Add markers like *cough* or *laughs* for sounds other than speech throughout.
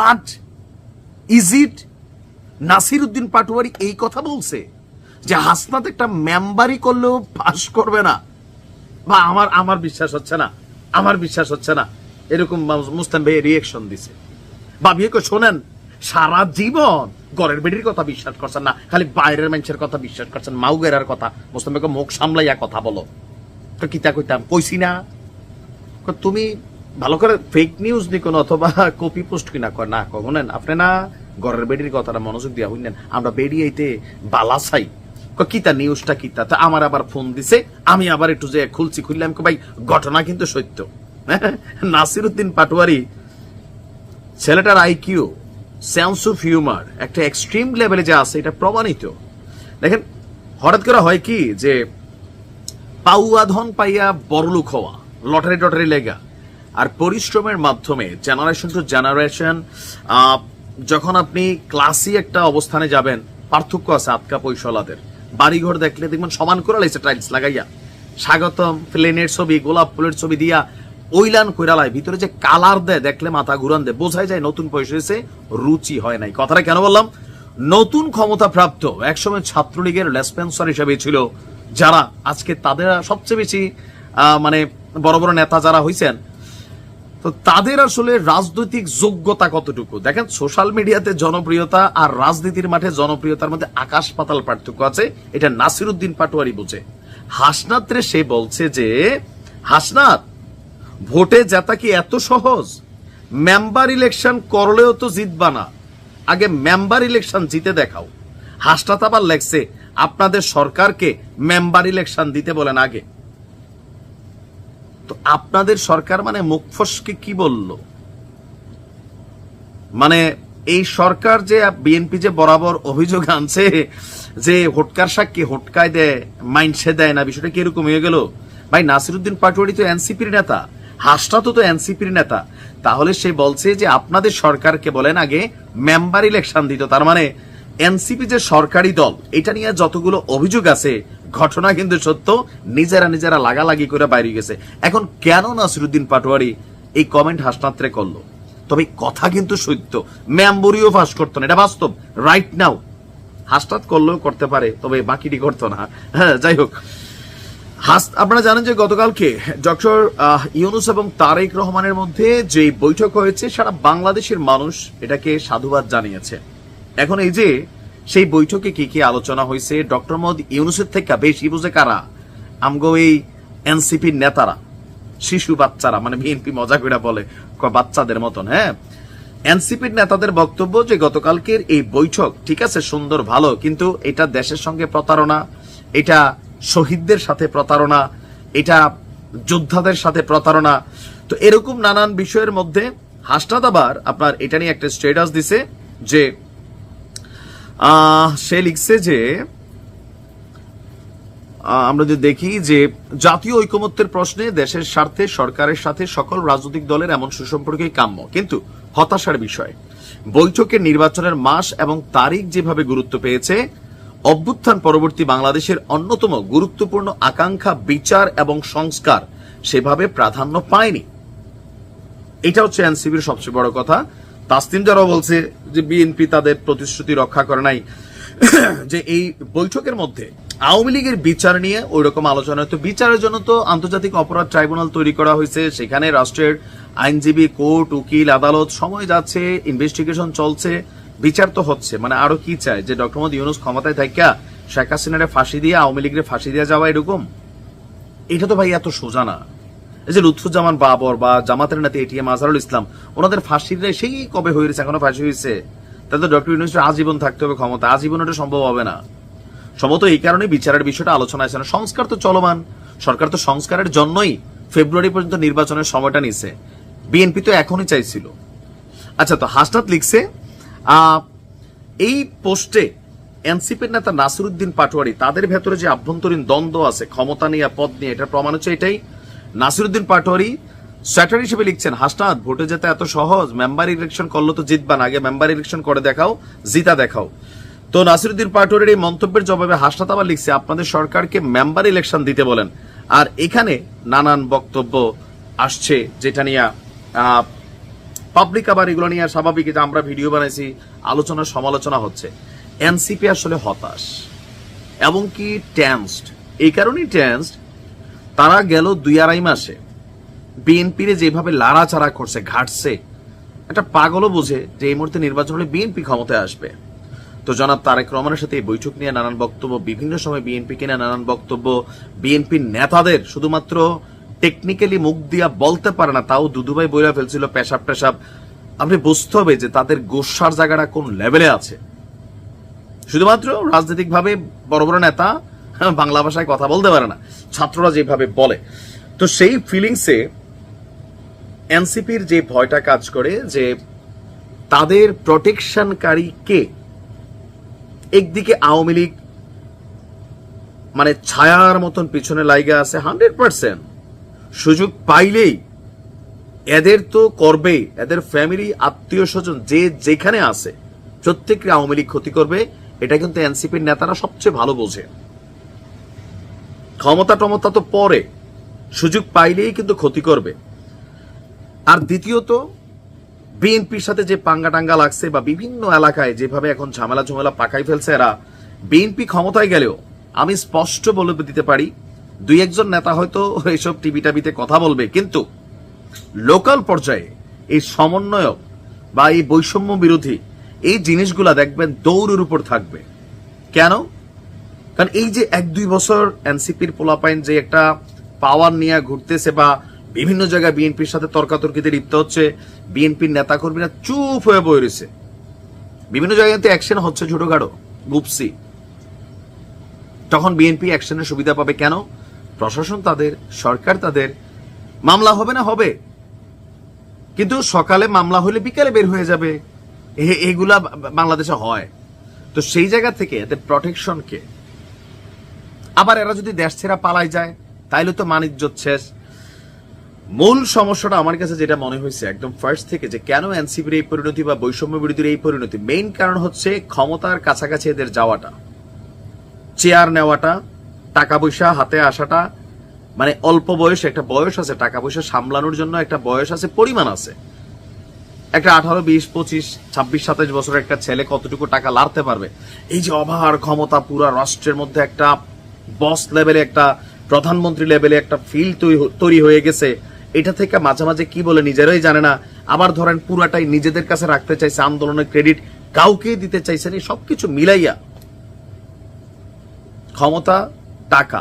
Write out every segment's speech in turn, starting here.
But is it Nasir Uddin Patwari এই কথা বলছে যে হাসনাত একটা মেম্বারি করলেও পাস করবে না। বা আমার আমার বিশ্বাস হচ্ছে না, আমার বিশ্বাস হচ্ছে না। এরকম মুস্তান ভাই রিয়েকশন দিছে। বা বিয়ে শোনেন, সারা জীবন ঘরের বেডির কথা বিশ্বাস করছেন না, খালি বাইরের মানুষের কথা বিশ্বাস করছেন মাউগেরার কথা। মুস্তান ভাইকে মুখ সামলাইয়া কথা বলো। তো কিতা কইতাম? কইছি না। তুমি ভালো করে ফেক নিউজ নিকোন অথবা কপি পোস্ট কিনা কর না কখনেন আপনি না ঘরের বেডির কথাটা মনোযোগ দিয়া হইলেন আমরা বেডি আইতে বালা চাই। কিতা নিউজটা কিতা? তা আমার আবার ফোন দিছে আমি আবার একটু যে খুলছি খুললাম কই, ভাই ঘটনা কিন্তু সত্য। *laughs* নাসির উদ্দিন পাটোয়ারি ছেলেটার আইকিউ সেন্স অফ হিউমার একটা এক্সট্রিম লেভেলে যে আছে এটা প্রমাণিত। দেখেন হঠাৎ করে হয় কি যে পাউয়া ধন পাইয়া বড়লোক হওয়া লটারি টটারি লেগা আর পরিশ্রমের মাধ্যমে জেনারেশন টু জেনারেশন যখন আপনি ক্লাসি একটা অবস্থানে যাবেন, পার্থক্য আছে আটকা পয়সলাদের বাড়িঘর দেখলে দেখবেন সমান করে লাইছে টাইলস লাগাইয়া। স্বাগতম প্লেনের ছবি, গোলাপ ফুলের ছবি দিয়া ওইলান কইরালায় ভিতরে যে কালার দেয়, দেখলে মাথা ঘুরান দেয়। বোঝাই যায় নতুন পয়সা হয়েছে, রুচি হয় নাই। কথাটা কেন বললাম? নতুন ক্ষমতা প্রাপ্ত একসময় ছাত্রলীগের লেসপেন্সার হিসেবে ছিল যারা। আজকে তাদের সবচেয়ে বেশি মানে বড় বড় নেতা যারা হইছেন তো তাদের আসলে রাজনৈতিক যোগ্যতা কতটুকু? দেখেন সোশ্যাল মিডিয়াতে জনপ্রিয়তা আর রাজনীতির মাঠে জনপ্রিয়তার মধ্যে আকাশ পাতাল পার্থক্য আছে। এটা নাসিরুদ্দিন পাটোয়ারি বুঝে। হাসনাত্রে সে বলছে যে, হাসনাত, ভোটে জেতা কি এত সহজ? মেম্বার ইলেকশন করলেও তো জিতবা না। আগে মেম্বার ইলেকশন জিতে দেখাও। হাসনাত আবার লেখছে, আপনাদের সরকারকে মেম্বার ইলেকশন দিতে বলেন আগে। তো আপনাদের সরকার মানে মুখফসকে কি বলল? মানে এই সরকার যে বিএনপি যে বরাবর অভিযোগ আনছে যে হোটকার সাক্ষী হোটকায় দেয় মাইনসে দেয় না, বিষয়টা কি এরকম হয়ে গেল? ভাই, নাসিরুদ্দিন পাটোয়ারি তো এনসিপির নেতা হাসটা তো তো এনসিপির নেতা। তাহলে সে বলছে যে আপনাদের সরকারকে বলেন আগে মেম্বার ইলেকশন দিত, তার মানে এনসিপি যে সরকারি দল, এটা নিয়ে যতগুলো অভিযোগ আছে ঘটনা কিন্তু সত্য, নিজেরা নিজেরা লাগালাগি করে বাইরে গেছে। এখন কেন নাসিরুদ্দিন পাটোয়ারি এই কমেন্ট হাসনাত্রে করল? তবে কথা কিন্তু সত্য। মেম্বরিও ফাঁস করতো না, এটা বাস্তব রাইট নাও হাসনাত করলেও করতে পারে, তবে বাকিটি করতো না। হ্যাঁ যাই হোক। হাস আপনারা জানেন যে গতকালকে ডক্টর ইউনুস এবং তারেক রহমানের মধ্যে যে বৈঠক হয়েছে, সারা বাংলাদেশের মানুষ এটাকে সাধুবাদ জানিয়েছে। এখন এই যে সেই বৈঠকে কি কি আলোচনা হয়েছে? ডক্টর মোহাম্মদ ইউনুসের থেকে বেশি বুঝে কারা? আমগো এই এনসিপির নেতারা, শিশু বাচ্চারা মানে বিএনপি মজা করে বলে বাচ্চাদের মতন হ্যাঁ? এনসিপির নেতাদের বক্তব্য যে গতকালকের এই বৈঠক, ঠিক আছে, সুন্দর, ভালো, কিন্তু এটা দেশের সঙ্গে প্রতারণা, এটা শহীদদের সাথে প্রতারণা, এটা যোদ্ধাদের সাথে প্রতারণা, তো এরকম নানান বিষয়ের মধ্যে হাসনাত আবার আপনার এটা নিয়ে একটা স্টেটাস দিছে যে সে লিখছে যে আমরা যদি দেখি যে জাতীয় ঐকমত্যের প্রশ্নে দেশের স্বার্থে, সরকারের সাথে সকল রাজনৈতিক দলের এমন সুসম্পর্কই কাম্য। কিন্তু হতাশার বিষয়, বৈঠকের নির্বাচনের মাস এবং তারিখ যেভাবে গুরুত্ব পেয়েছে, অভ্যুত্থান পরবর্তী বাংলাদেশের অন্যতম গুরুত্বপূর্ণ আকাঙ্ক্ষা, বিচার এবং সংস্কার সেভাবে প্রাধান্য পায়নি। এটা হচ্ছে এনসিবির সবচেয়ে বড় কথা। তাসতিম যারা বলছে যে বিএনপি তাদের প্রতিশ্রুতি রক্ষা করে নাই। *coughs* যে এই বৈঠকের মধ্যে আওয়ামী লীগের বিচার নিয়ে ওই রকম আলোচনা তো বিচারের জন্য তো আন্তর্জাতিক অপরাধ ট্রাইব্যুনাল তৈরি করা হয়েছে। সেখানে রাষ্ট্রের আইনজীবী, কোর্ট, উকিল, আদালত সময় যাচ্ছে ইনভেস্টিগেশন চলছে, বিচার তো হচ্ছে। মানে আরও কি চায়? যে ডক্টর মোহাম্মদ ইউনুস ক্ষমতায় থাকিয়া শেখ হাসিনারে ফাঁসি দিয়ে, আওয়ামী লীগের ফাঁসি দিয়ে যাওয়া এরকম? এটা তো ভাই এত সোজা না। এই যে লুৎফুজ্জামান বাবর বা জামাতের নাতি এটিএম আজহারুল ইসলাম, ওনাদের রায় সেই কবে হয়ে হয়েছে? এখনও ফাঁসি হয়েছে। তাহলে ডক্টর ইউনুসের আজীবন থাকতে হবে ক্ষমতা। আজীবন এটা সম্ভব হবে না। সম্ভবত এই কারণে বিচারের বিষয়টা আলোচনা আছে না। সংস্কার তো চলমান। সরকার তো সংস্কারের জন্যই ফেব্রুয়ারি পর্যন্ত নির্বাচনের সময়টা নিছে। বিএনপি তো এখনই চাইছিল। আচ্ছা তো হাসনাত লিখছে এই পোস্টে এনসিপির নেতা নাসিরুদ্দিন পাটোয়ারি, তাদের ভেতরে যে আভ্যন্তরীণ দ্বন্দ্ব আছে, ক্ষমতা নিয়ে, পদ নিয়ে, এটার প্রমাণ হচ্ছে এটাই। নাসিরুদ্দিন পাটোয়ারি স্যাটার হিসেবে লিখছেন, হাসনাত, ভোটে যেতে এত সহজ, মেম্বার ইলেকশন করল তো জিতবা না, আগে মেম্বার ইলেকশন করে দেখাও, জিতা দেখাও। তো নাসিরুদ্দিন পাটোয়ারির এই মন্তব্যের জবাবে হাসনাত আবার লিখছে, আপনাদের সরকারকে মেম্বার ইলেকশন দিতে বলেন। আর এখানে নানান বক্তব্য আসছে যেটা নিয়ে পাবলিক আবার এগুলো নিয়ে স্বাভাবিক যে আমরা ভিডিও বানাইছি, আলোচনা, সমালোচনা হচ্ছে। এনসিপি আসলে হতাশ এবং কি টেন্সড এই কারণেই টেন্সড তারা গেল দুই আড়াই মাসে। বিএনপির যেভাবে লাড়াচাড়া করছে, ঘাটছে, একটা পাগলও বোঝে যে এই মুহূর্তে নির্বাচন হলে বিএনপি ক্ষমতায় আসবে। তো জনাব তারেক রহমানের সাথে এই বৈঠক নিয়ে নানান বক্তব্য, বিভিন্ন সময় বিএনপি কিনে নানান বক্তব্য, বিএনপির নেতাদের শুধুমাত্র টেকনিক্যালি মুখ দিয়া বলতে পারে না, তাও দুদুভাই বইরা ফেলছিল পেশাব টেশাব। আপনি বুঝতে হবে যে তাদের গোসার জায়গাটা কোন লেভেলে আছে। শুধুমাত্র রাজনৈতিকভাবে বড় বড় নেতা বাংলা ভাষায় কথা বলতে পারে না, ছাত্ররা যেভাবে বলে। তো সেই ফিলিংসে এনসিপির যে ভয়টা কাজ করে যে তাদের প্রোটেকশনকারী কে একদিকে আওয়ামী লীগ মানে ছায়ার মতন পিছনে লাইগা আছে হান্ড্রেড পার্সেন্ট। সুযোগ পাইলেই এদের তো করবেই এদের ফ্যামিলি আত্মীয় স্বজন যে যেখানে আছে, প্রত্যেককে আওয়ামী লীগ ক্ষতি করবে, এটা কিন্তু এনসিপির নেতারা সবচেয়ে ভালো বোঝে। ক্ষমতা টমতা তো পরে। সুযোগ পাইলেই কিন্তু ক্ষতি করবে। আর দ্বিতীয়ত, বিএনপির সাথে যে পাঙ্গা টাঙ্গা লাগছে বা বিভিন্ন এলাকায় যেভাবে এখন ঝামেলা ঝামেলা পাকাই ফেলছে এরা, বিএনপি ক্ষমতায় গেলেও আমি স্পষ্ট বলে দিতে পারি, দুই একজন নেতা হয়তো এইসব টিভি টাবিতে কথা বলবে, কিন্তু লোকাল পর্যায়ে এই সমন্বয়ক বা এই বৈষম্য বিরোধী এই জিনিসগুলা দেখবেন দৌড়ের উপর থাকবে। কেন? কারণ এই যে এক, দুই বছর এনসিপির পোলাপাইন যে একটা পাওয়ার নিয়ে ঘুরতেছে বা বিভিন্ন জায়গায় বিএনপির সাথে তর্কাতর্কিতে লিপ্ত হচ্ছে, বিএনপির নেতাকর্মীরা চুপ হয়ে বয়ে রয়েছে। বিভিন্ন জায়গায় জায়গাতে অ্যাকশন হচ্ছে ছোটখাটো, গুপসি। তখন বিএনপি অ্যাকশনের সুবিধা পাবে কেন? প্রশাসন তাদের, সরকার তাদের, মামলা হবে না হবে। কিন্তু সকালে মামলা হলে বিকালে বের হয়ে যাবে। এগুলা বাংলাদেশে হয়। তো সেই জায়গা থেকে এদের প্রটেকশন কে আবার এরা যদি দেশ ছেড়া পালাই যায়, তাইলে তো মানিজ্য শেষ। মূল সমস্যাটা আমার কাছে যেটা মনে হয়েছে একদম ফার্স্ট থেকে যে কেন এনসিপির এই পরিণতি বা বৈষম্য বিরোধীর এই পরিণতি? মেইন কারণ হচ্ছে ক্ষমতার কাছাকাছি এদের যাওয়াটা। চেয়ার নেওয়াটা, টাকা পয়সা হাতে আসাটা মানে অল্প বয়স একটা বয়স আছে, টাকা পয়সা সামলানোর জন্য একটা বয়স আছে, পরিমাণ আছে। একটা আঠারো, বিশ, পঁচিশ, ছাব্বিশ, সাতাশ বছরের একটা ছেলে কতটুকু টাকা লাড়তে পারবে? এই যে অভার ক্ষমতা পুরা রাষ্ট্রের মধ্যে একটা বস লেভেলে একটা, প্রধানমন্ত্রী লেভেলে একটা ফিল তৈরি হয়ে গেছে। এটা থেকে মাঝে মাঝে কি বলে নিজেরাই জানে না। আবার ধরেন পুরাটাই নিজেদের কাছে রাখতে চাইছে, আন্দোলনের ক্রেডিট কাউকে দিতে চাইছে না সবকিছু মিলাইয়া। ক্ষমতা, টাকা,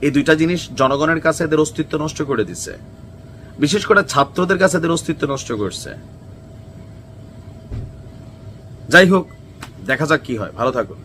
এই দুইটা জিনিস জনগণের কাছে এদের অস্তিত্ব নষ্ট করে দিচ্ছে। বিশেষ করে ছাত্রদের কাছে এদের অস্তিত্ব নষ্ট করছে। যাই হোক, দেখা যাক কি হয়। ভালো থাকুন।